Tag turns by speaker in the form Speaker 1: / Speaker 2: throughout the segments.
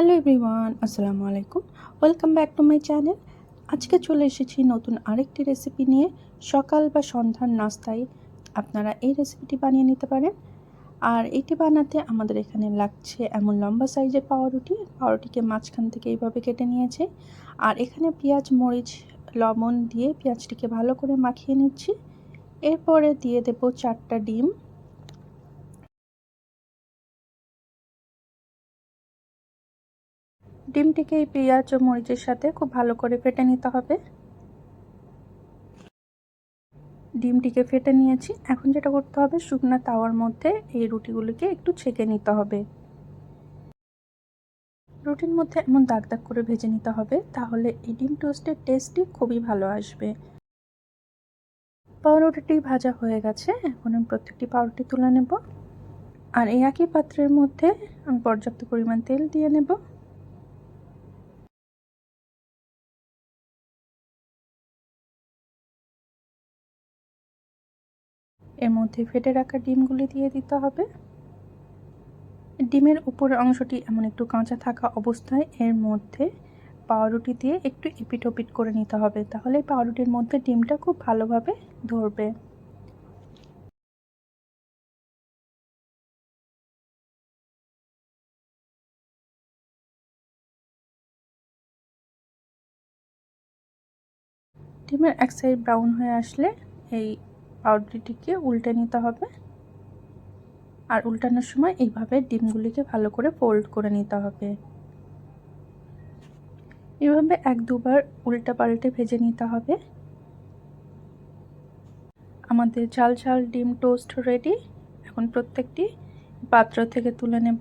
Speaker 1: Hello everyone আসসালামু আলাইকুম welcome back to my channel আজকে চলে এসেছি নতুন আরেকটি রেসিপি নিয়ে। সকাল বা সন্ধ্যার নাস্তায় আপনারা এই রেসিপিটি বানিয়ে নিতে পারেন। আর এটি বানাতে আমাদের এখানে লাগছে এমন লম্বা সাইজের পাউরুটি। পাউরুটিকে মাঝখান থেকে এইভাবে কেটে নিয়েছে। আর এখানে পেঁয়াজ, মরিচ, লবণ দিয়ে পেঁয়াজটিকে ভালো করে মাখিয়ে নিচ্ছি। এরপরে দিয়ে দেবো চারটা ডিম। ডিমটিকে এই পেঁয়াজ ও মরিচের সাথে খুব ভালো করে ফেটে নিতে হবে। ডিমটিকে ফেটে নিয়েছি। এখন যেটা করতে হবে, শুকনো তাওয়ার মধ্যে এই রুটিগুলিকে একটু ছেঁকে নিতে হবে। রুটির মধ্যে এমন দাগ দাগ করে ভেজে নিতে হবে, তাহলে এই ডিম টোস্টের টেস্টটি খুবই ভালো আসবে। পাউরুটিটি ভাজা হয়ে গেছে। এখন আমি প্রত্যেকটি পাউরুটি তুলে নেব। আর এই একই পাত্রের মধ্যে আমি পর্যাপ্ত পরিমাণ তেল দিয়ে নেব। এর মধ্যে ফেটে রাখা ডিমগুলি দিয়ে দিতে হবে। ডিমের উপরের অংশটি এমন একটু কাঁচা থাকা অবস্থায় এর মধ্যে পাউরুটি দিয়ে একটু এপিট ওপিট করে নিতে হবে। তাহলে পাউরুটির মধ্যে ডিমটা খুব ভালোভাবে ধরবে। ডিমের এক সাইড ব্রাউন হয়ে আসলে এই পাউরুটিটিকে উল্টে নিতে হবে। আর উল্টানোর সময় এইভাবে ডিমগুলিকে ভালো করে ফোল্ড করে নিতে হবে। এভাবে এক দুবার উল্টা পাল্টে ভেজে নিতে হবে। আমাদের ঝাল ঝাল ডিম টোস্ট রেডি এখন প্রত্যেকটি পাত্র থেকে তুলে নেব।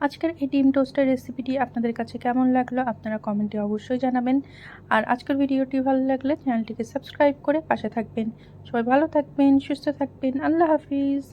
Speaker 1: আজকের এই ডিম টোস্টের রেসিপিটি আপনাদের কাছে কেমন লাগল আপনারা কমেন্টে অবশ্যই জানাবেন। আর আজকের ভিডিওটি ভালো লাগলে চ্যানেলটিকে সাবস্ক্রাইব করে পাশে থাকবেন। সবাই ভালো থাকবেন, সুস্থ থাকবেন, আল্লাহ হাফিজ।